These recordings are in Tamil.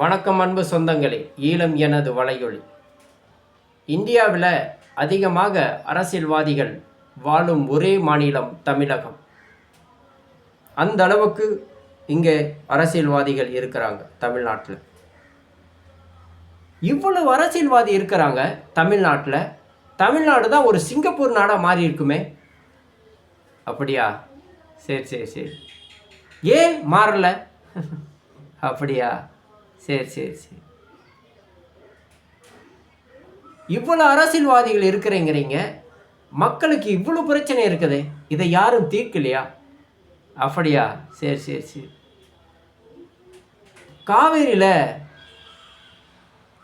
வணக்கம் அன்பு சொந்தங்களே ஈழம் எனது வலையொலி. இந்தியாவில் அதிகமாக அரசியல்வாதிகள் வாழும் ஒரே மாநிலம் தமிழகம். அந்த அளவுக்கு இங்கே அரசியல்வாதிகள் இருக்கிறாங்க தமிழ்நாட்டில். இவ்வளவு அரசியல்வாதி இருக்கிறாங்க தமிழ்நாட்டில். தமிழ்நாடு தான் ஒரு சிங்கப்பூர் நாடாக மாறி இருக்குமே. அப்படியா? சரி சரி சரி. ஏன் மாறல? அப்படியா? சரி சரி சரி. இவ்வளோ அரசியல்வாதிகள் இருக்கிறேங்கிறீங்க. மக்களுக்கு இவ்வளோ பிரச்சனை இருக்குது. இதை யாரும் தீர்க்கலையா? அப்படியா? சரி சரி சரி. காவேரியில்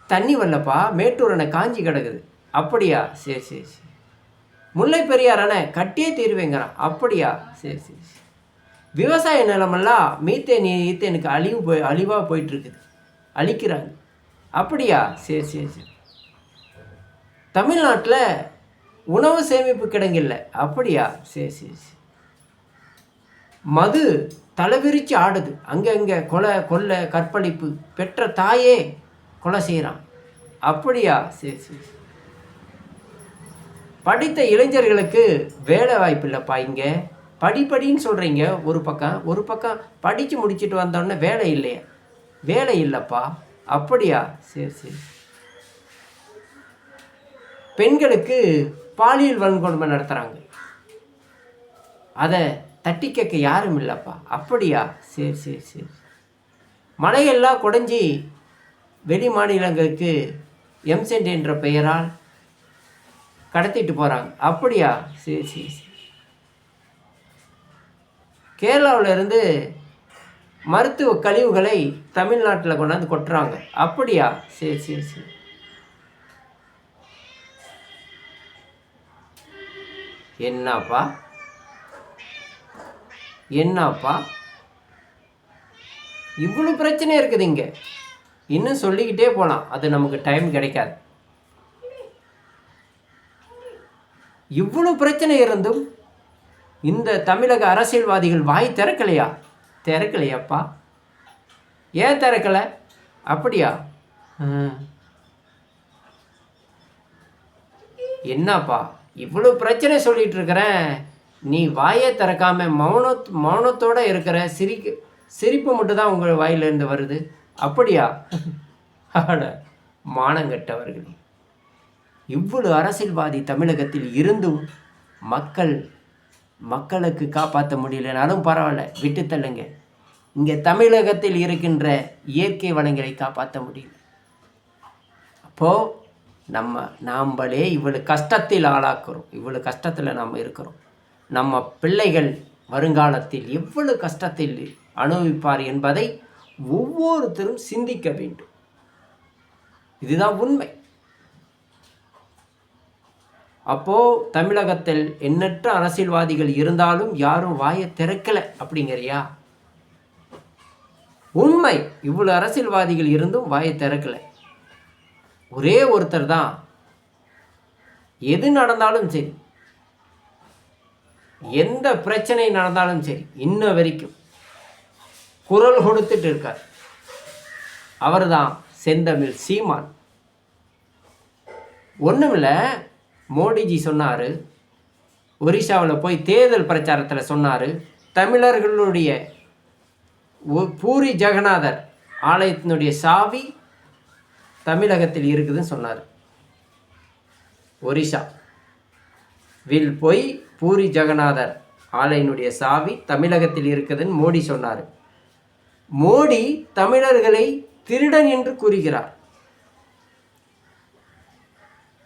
தண்ணி வரலப்பா. மேட்டூர் அணை காஞ்சி கிடக்குது. அப்படியா? சரி சரி சரி. முல்லை பெரியார் அணை கட்டியே தீர்வேங்கிறான். அப்படியா? சரி சரி சரி. விவசாய நிலமெல்லாம் மீத்தேன் ஈத்தேனுக்கு அழிவு போய் அழிவாக போயிட்டுருக்குது அழிக்கிறாங்க. அப்படியா? சரி சரி சரி. தமிழ்நாட்டில் உணவு சேமிப்பு கிடங்கில்ல. அப்படியா? சரி சரி சரி. மது தலைவிரிச்சு ஆடுது. அங்கங்கே கொலை கொள்ளை கற்பழிப்பு பெற்ற தாயே கொலை செய்கிறான் அப்படியா? சரி சரி சரி. படித்த இளைஞர்களுக்கு வேலை வாய்ப்பு இல்லைப்பா இங்கே. படிப்படின்னு சொல்கிறீங்க ஒரு பக்கம் ஒரு பக்கம் படித்து முடிச்சுட்டு வந்தோடனே வேலை இல்லையா. வேலை இல்லைப்பா. அப்படியா? சரி சரி. பெண்களுக்கு பாலியல் வன்கொடுமை நடத்துகிறாங்க அதை தட்டி கேட்க யாரும் இல்லைப்பா. அப்படியா? சரி சரி சரி. மலையெல்லாம் குடைஞ்சி வெளி மாநிலங்களுக்கு எம்சென்ட் என்ற பெயரால் கடத்திட்டு போகிறாங்க அப்படியா? சரி சரி சரி. கேரளாவிலேருந்து மருத்துவ கழிவுகளை தமிழ்நாட்டில் கொண்டாந்து கொட்டுறாங்க. அப்படியா? சரி சரி சரி. என்னப்பா? என்னப்பா? இவ்வளோ பிரச்சனை இருக்குது இங்கே. இன்னும் சொல்லிக்கிட்டே போகலாம் அது நமக்கு டைம் கிடைக்காது. இவ்வளோ பிரச்சனை இருந்தும் இந்த தமிழக அரசியல்வாதிகள் வாய் திறக்கலையா? திறக்கலையாப்பா. ஏன் திறக்கலை? அப்படியா? என்னப்பா இவ்வளோ பிரச்சனை சொல்லிட்டு இருக்கிறேன் நீ வாயை திறக்காம மௌன மௌனத்தோட இருக்கிற சிரிக்க சிரிப்பு மட்டும் தான் உங்கள் வாயிலிருந்து வருது. அப்படியா? ஆட மானங்கெட்டவர்களே. இவ்வளவு அரசியல்வாதி தமிழகத்தில் இருந்தும் மக்கள் மக்களுக்கு காப்பாற்ற முடியலனாலும் பரவாயில்ல. விட்டுத்தள்ளுங்க இங்கே தமிழகத்தில் இருக்கின்ற இயற்கை வளங்களை காப்பாற்ற முடியல. அப்போது நம்ம நாம்பளே இவ்வளவு கஷ்டத்தில் ஆளாக்குறோம். இவ்வளோ கஷ்டத்தில் நாம் இருக்கிறோம். நம்ம பிள்ளைகள் வருங்காலத்தில் எவ்வளவு கஷ்டத்தில் அனுபவிப்பார் என்பதை ஒவ்வொருத்தரும் சிந்திக்க வேண்டும். இதுதான் உண்மை. அப்போ தமிழகத்தில் எண்ணற்ற அரசியல்வாதிகள் இருந்தாலும் யாரும் வாயை திறக்கலை அப்படிங்கிறியா? உண்மை இவ்வளோ அரசியல்வாதிகள் இருந்தும் வாயை திறக்கலை. ஒரே ஒருத்தர் தான். எது நடந்தாலும் சரி. எந்த பிரச்சனை நடந்தாலும் சரி இன்ன வரைக்கும் குரல் கொடுத்துட்டு இருக்கார். அவர்தான் செந்தமிழ் சீமான். ஒன்றுமில்ல மோடிஜி சொன்னார் ஒரிசாவில் போய் தேர்தல் பிரச்சாரத்தில் சொன்னார் தமிழர்களுடைய ஒ- பூரி ஜெகநாதர் ஆலயத்தினுடைய சாவி தமிழகத்தில் இருக்குதுன்னு சொன்னார். ஒரிசா. வில் போய் பூரி ஜெகநாதர் ஆலயினுடைய சாவி தமிழகத்தில் இருக்குதுன்னு மோடி சொன்னார். மோடி தமிழர்களை திருடன் என்று கூறுகிறார்.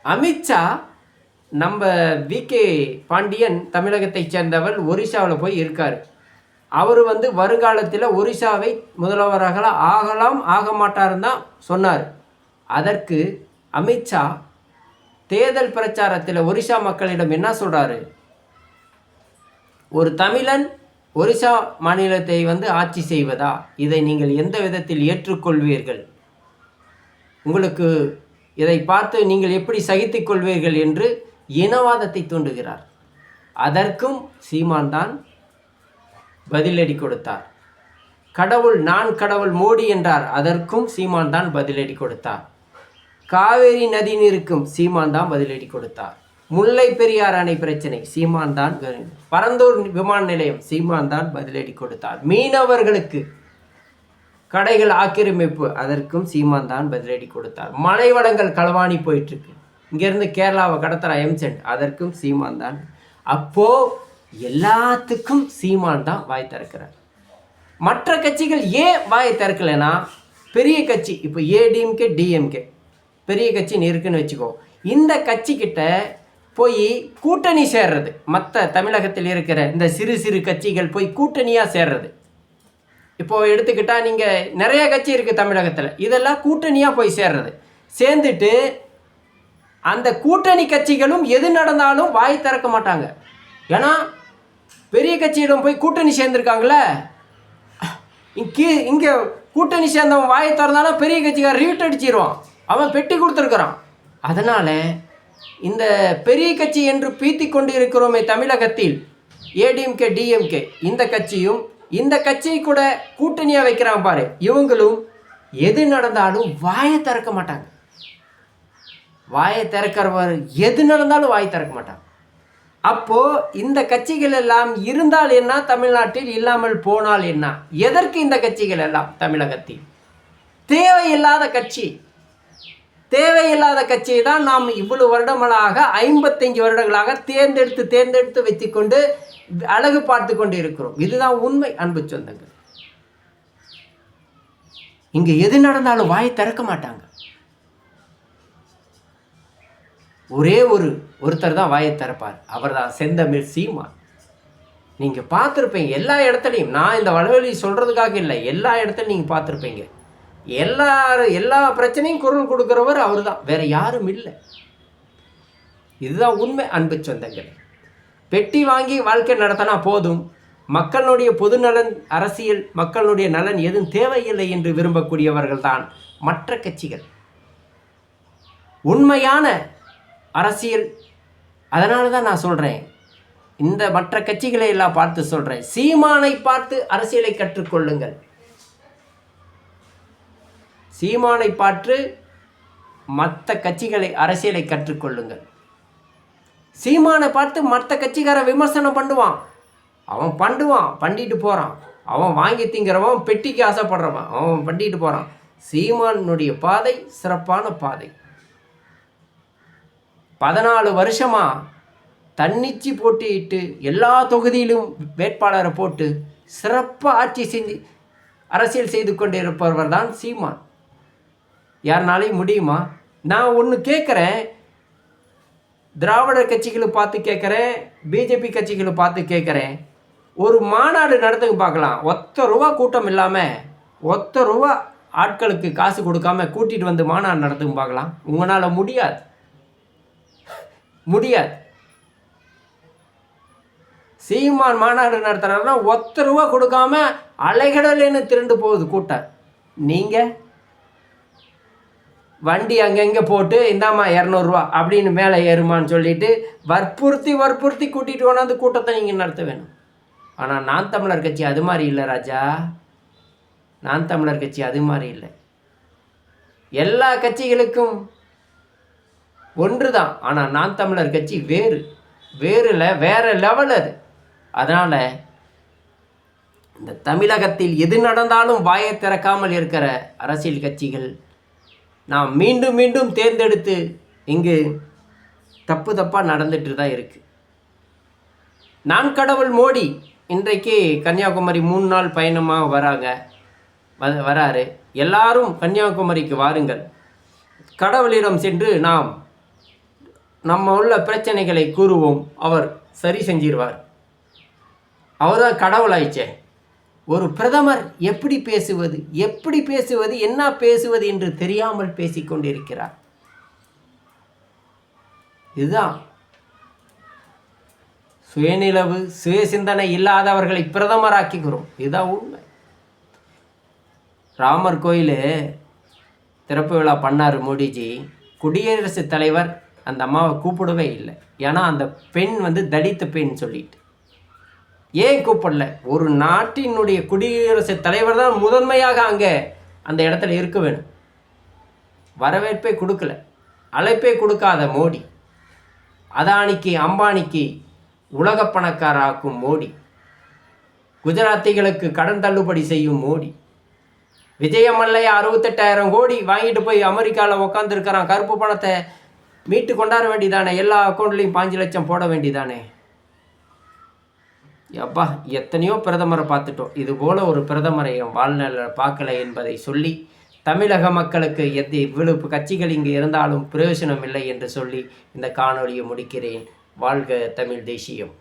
அமித்ஷா நம்ம வி கே பாண்டியன் தமிழகத்தைச் சேர்ந்தவர் ஒரிசாவில் போய் இருக்கார். அவர் வந்து வருங்காலத்தில் ஒரிசாவை முதல்வராக ஆகலாம் ஆக மாட்டாருன்னு தான் சொன்னார். அதற்கு அமித்ஷா தேர்தல் பிரச்சாரத்தில் ஒரிசா மக்களிடம் என்ன சொல்கிறாரு ஒரு தமிழன் ஒரிசா மாநிலத்தை வந்து ஆட்சி செய்வதா? இதை நீங்கள் எந்த விதத்தில் ஏற்றுக்கொள்வீர்கள்? உங்களுக்கு இதை பார்த்து நீங்கள் எப்படி சகித்துக்கொள்வீர்கள் என்று இனவாதத்தை தூண்டுகிறார். அதற்கும் சீமான் தான் பதிலடி கொடுத்தார். கடவுள் நான் கடவுள் மோடி என்றார். அதற்கும் சீமான் தான் பதிலடி கொடுத்தார். காவேரி நதி நீருக்கும் சீமான் தான் பதிலடி கொடுத்தார். முல்லை பெரியார் அணை பிரச்சனை சீமான் தான் பரந்தூர் விமான நிலையம் சீமான் தான் பதிலடி கொடுத்தார். மீனவர்களுக்கு கடைகள் ஆக்கிரமிப்பு அதற்கும் சீமான் தான் பதிலடி கொடுத்தார். மலை வளங்கள் களவாணி போயிட்டு இருக்கு இங்கேருந்து கேரளாவை கடத்துகிற எம்சென்ட் அதற்கும் சீமான் தான். அப்போது எல்லாத்துக்கும் சீமான் தான் வாய் திறக்கிறார். மற்ற கட்சிகள் ஏன் வாய் திறக்கலைன்னா பெரிய கட்சி இப்போ ஏடிஎம்கே டிஎம்கே பெரிய கட்சின்னு இருக்குன்னு வச்சுக்கோ. இந்த கட்சிக்கிட்ட போய் கூட்டணி சேர்றது மற்ற தமிழகத்தில் இருக்கிற இந்த சிறு சிறு கட்சிகள் போய் கூட்டணியாக சேர்றது. இப்போது எடுத்துக்கிட்டால் நீங்கள் நிறைய கட்சி இருக்குது தமிழகத்தில். இதெல்லாம் கூட்டணியாக போய் சேர்றது. சேர்ந்துட்டு அந்த கூட்டணி கட்சிகளும் எது நடந்தாலும் வாய் திறக்க மாட்டாங்க. ஏன்னா பெரிய கட்சியிடம் போய் கூட்டணி சேர்ந்துருக்காங்களே இங்கே இங்கே கூட்டணி சேர்ந்தவன் வாயை திறந்தாலும் பெரிய கட்சிக்காரன் ரீட் அடிச்சிருவான். அவன் பெட்டி கொடுத்துருக்குறான். அதனால் இந்த பெரிய கட்சி என்று பீத்தி கொண்டு இருக்கிறோமே தமிழகத்தில் ஏடிஎம்கே டிஎம்கே இந்த கட்சியும் இந்த கட்சியை கூட கூட்டணியாக வைக்கிறான் பாரு. இவங்களும் எது நடந்தாலும் வாயை திறக்க மாட்டாங்க. வாயை திறக்கிறவர் எது நடந்தாலும் வாய் திறக்க மாட்டாங்க அப்போது இந்த கட்சிகள் எல்லாம் இருந்தால் என்ன? தமிழ்நாட்டில் இல்லாமல் போனால் என்ன? எதற்கு இந்த கட்சிகள் எல்லாம் தமிழகத்தில்? தேவையில்லாத கட்சி. தேவையில்லாத கட்சியை தான் நாம் இவ்வளவு வருடங்களாக ஐம்பத்தஞ்சு வருடங்களாக தேர்ந்தெடுத்து தேர்ந்தெடுத்து வைத்துக்கொண்டு அழகு பார்த்து கொண்டு இருக்கிறோம். இதுதான் உண்மை அன்பு சொந்தங்கள். இங்கே எது நடந்தாலும் வாய் திறக்க மாட்டாங்க. ஒரே ஒரு ஒருத்தர் தான் வாயை திறப்பார். அவர் தான் செந்தமிழ் சீமான். நீங்கள் பார்த்துருப்பீங்க எல்லா இடத்துலையும். நான் இந்த வளவெளி சொல்கிறதுக்காக இல்லை. எல்லா இடத்துலையும் நீங்கள் பார்த்துருப்பீங்க. எல்லாரும் எல்லா பிரச்சனையும் குரல் கொடுக்குறவர் அவர் தான் வேறு யாரும் இல்லை. இதுதான் உண்மை அன்பு சொந்தங்கள். பெட்டி வாங்கி வாழ்க்கை நடத்தினா போதும். மக்களுடைய பொது நலன் அரசியல் மக்களுடைய நலன் எதுவும் தேவையில்லை என்று விரும்பக்கூடியவர்கள் தான் மற்ற கட்சிகள். உண்மையான அரசியல். அதனால தான் நான் சொல்கிறேன் இந்த மற்ற கட்சிகளை எல்லாம் பார்த்து சொல்கிறேன் சீமானை பார்த்து அரசியலை கற்றுக்கொள்ளுங்கள். சீமானை பார்த்து மற்ற கட்சிகளை அரசியலை கற்றுக்கொள்ளுங்கள். சீமானை பார்த்து மற்ற கட்சிக்காரன் விமர்சனம் பண்ணுவான். அவன் பண்ணுவான் பண்ணிட்டு போகிறான் அவன் வாங்கி திங்கிறவன் பெட்டிக்கு ஆசைப்படுறவன் அவன் பண்ணிட்டு போகிறான் சீமானுடைய பாதை சிறப்பான பாதை. பதினாலு வருஷமாக தன்னிச்சு போட்டியிட்டு எல்லா தொகுதியிலும் வேட்பாளரை போட்டு சிறப்பாக ஆட்சி செஞ்சு அரசியல் செய்து கொண்டிருப்பவர் தான் சீமான். யாருனாலையும் முடியுமா? நான் ஒன்று கேட்குறேன். திராவிட கட்சிகளை பார்த்து கேட்குறேன். பிஜேபி கட்சிகளை பார்த்து கேட்குறேன். ஒரு மாநாடு நடத்துக்கு பார்க்கலாம். ஒத்த ரூபா கூட்டம் இல்லாமல் ஒத்த ரூபா ஆட்களுக்கு காசு கொடுக்காம கூட்டிகிட்டு வந்து மாநாடு நடத்துக்கு பார்க்கலாம். உங்களால் முடியாது. முடியாது. சீமான் மாநாடு நடத்துகிறாருன்னா ஒத்த ரூபா கொடுக்காம அலைகடலேன்னு திருண்டு போகுது கூட்டம். நீங்கள் வண்டி அங்கங்கே போட்டு இந்தாம்மா இரநூறுவா அப்படின்னு மேலே ஏறுமான்னு சொல்லிட்டு வற்புறுத்தி வற்புறுத்தி கூட்டிகிட்டு கொண்டாந்து கூட்டத்தை நீங்கள் நடத்த வேணும். ஆனால் நான் தமிழர் கட்சி அது மாதிரி இல்லை ராஜா. நான் தமிழர் கட்சி அது மாதிரி இல்லை. எல்லா கட்சிகளுக்கும் ஒன்று தான் ஆனால் நான் தமிழர் கட்சி வேறு. வேறுல வேறு லெவல் அது. அதனால் இந்த தமிழகத்தில் எது நடந்தாலும் வாயை திறக்காமல் இருக்கிற அரசியல் கட்சிகள் நாம் மீண்டும் மீண்டும் தேர்ந்தெடுத்து இங்கு தப்பு தப்பாக நடந்துட்டு தான் இருக்குது நான் கடவுள் மோடி. இன்றைக்கு கன்னியாகுமரி மூணு நாள் பயணமாக வராங்க. வ வராரு. எல்லாரும் கன்னியாகுமரிக்கு வாருங்கள். கடவுளிடம் சென்று நாம் நம்ம உள்ள பிரச்சனைகளை கூறுவோம். அவர் சரி செஞ்சிருவார். அவர் தான் கடவுளாயிச்சே. ஒரு பிரதமர் எப்படி பேசுவது எப்படி பேசுவது என்ன பேசுவது என்று தெரியாமல் பேசிக்கொண்டிருக்கிறார் இதுதான். சுயநிலவு சுய சிந்தனை இல்லாதவர்களை பிரதமராக்கிக்கிறோம். இதுதான் உண்மை. ராமர் கோயில் திறப்பு விழா பண்ணார் மோடிஜி. குடியரசுத் தலைவர் அந்த அம்மாவை கூப்பிடவே இல்லை. ஏன்னா அந்த பெண் வந்து தலித்த பெண் சொல்லிட்டு. ஏன் கூப்பிடல? ஒரு நாட்டினுடைய குடியரசு தலைவர் தான் முதன்மையாக அங்கே அந்த இடத்துல இருக்க வேணும் வரவேற்பே கொடுக்கல. அழைப்பே கொடுக்காத மோடி. அதானிக்கு அம்பானிக்கு உலக பணக்காராக்கும் மோடி. குஜராத்திகளுக்கு கடன் தள்ளுபடி செய்யும் மோடி. விஜயமல்லையா அறுபத்தெட்டாயிரம் கோடி வாங்கிட்டு போய் அமெரிக்காவில் உட்காந்துருக்கிறான் கருப்பு பணத்தை மீட்டு கொண்டாட வேண்டியதானே? எல்லா அக்கௌண்ட்லேயும் பாஞ்சு லட்சம் போட வேண்டியதானே? அப்பா எத்தனையோ பிரதமரை பார்த்துட்டோம். இது போல் ஒரு பிரதமரை என் வாழ்நாளில் பார்க்கல என்பதை சொல்லி தமிழக மக்களுக்கு எது இவ்வளவு கட்சிகள் இங்கு இருந்தாலும் பிரயோஜனம் இல்லை என்று சொல்லி இந்த காணொளியை முடிக்கிறேன். வாழ்க தமிழ் தேசியம்.